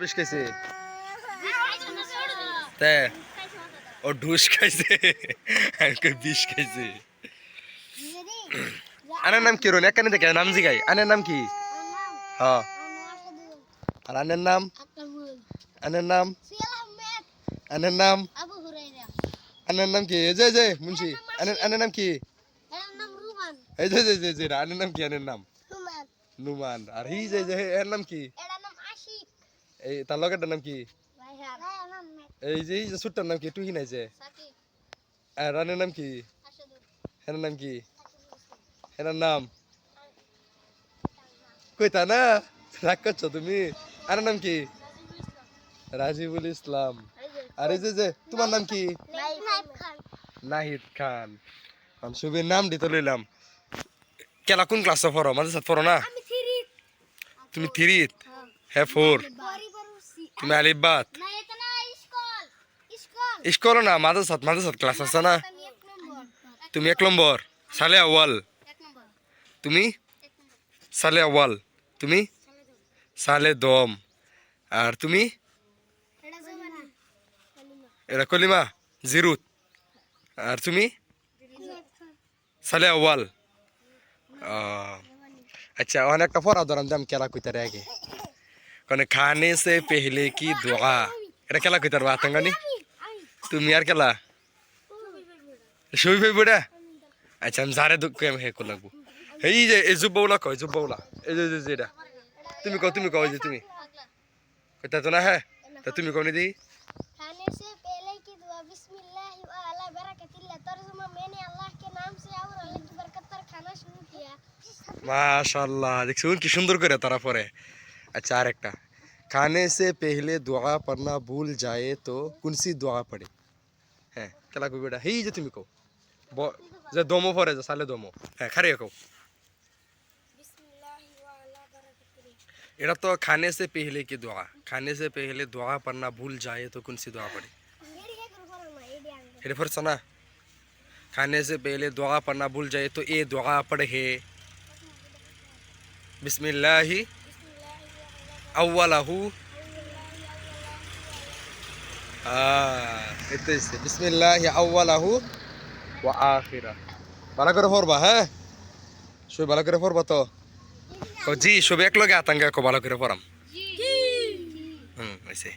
বিষ খাইছে তে ও ঢুস খাইছে আমি কই বিষ খাইছে আনের নাম কি রোন একানে দেখে নাম জিগাই আনের নাম কি হ্যাঁ আর আনের নাম আনের নাম আনের নাম আবু হুরাইরা আনের নাম কি এই যে এই যে মুন্সি আনের আনের নাম কি এর নাম রুমান এই যে যে যে যে আনের নাম কি আনের নাম রুমান নুমান আর হি যে যে এর নাম কি এর নাম আশিক এই তার লগেরটার নাম কি? এই যে এই যে ছোট্টার নাম কি? তুই কি নাইছে? সাকিব। রানের নাম কি? আশাদুল হেনার নাম কি? হেনার নাম? কইতা না? রাগ করছ তুমি? আরের নাম কি? রাজিবুল ইসলাম। আর এই যে যে তোমার নাম কি? নাহিদ খান। আমি শুভের নাম দিতে লইলাম। কেলা কোন ক্লাসে পড়ো? মাঝে সাথে পড়ো না? তুমি থ্রিত? হ্যাঁ। ফোর। পরিবার সি তুমি আলিবাত স্কুল না মাদ্রাসাত মাদ্রাসাত ক্লাস আছে না? তুমি এক নম্বর সালে আওয়াল তুমি? সালে আওয়াল তুমি? সালে দম। আর তুমি? এটা কলিমা। জিরুত। আর তুমি? সালে আওয়াল আচ্ছা অনেকটা পড়া ধরাম দাম কেলা কইতারে আগে। কোনে খানে সে পেহলে কি দোয়া এটা কেলা কইতার বা আতঙ্গানি তুমি আর কেলা শুই ভাই বুড়া আচ্ছা আমি যারে দুঃখ আমি হে লাগবো এই যে এই জুব্বাউলা কয় জুব্বাউলা এই যে এই যে, যে এটা তুমি কও তুমি কও এই যে তুমি কইতা তো না হ্যাঁ তা তুমি কও নি দি खाने से पहले की दुआ बिस्मिल्लाह व अला बरकतिल्लाह तर्जुमा मैंने अल्लाह के नाम से और अल्लाह की बरकत पर खाना शुरू किया माशाल्लाह देखो কি সুন্দর করে তারা পরে अचार रखता खाने से पहले दुआ पढ़ना भूल जाए तो कौन सी दुआ पढ़े? हैं, कला कोई बेटा। ही जो तुम्हें कहो जो दोमो फोर है साले दोमो। है खरे कहो एटा तो खाने से पहले की दुआ। खाने से पहले दुआ पढ़ना भूल जाए तो कौन सी दुआ पढ़े? हेरे फर सना। खाने से पहले दुआ पढ़ना भूल जाए तो ये दुआ पढ़े। बिस्मिल्लाह আউ্লাহু এতেছে বিসমিল্লাহ আউ্লাহু ও আখিরা ভালো করে পড়বা হ্যাঁ? সবাই ভালো করে পড়বা তো? জি সবাই এক লগে আতঙ্কে ভালো করে পড়াম। হুম হয়েছে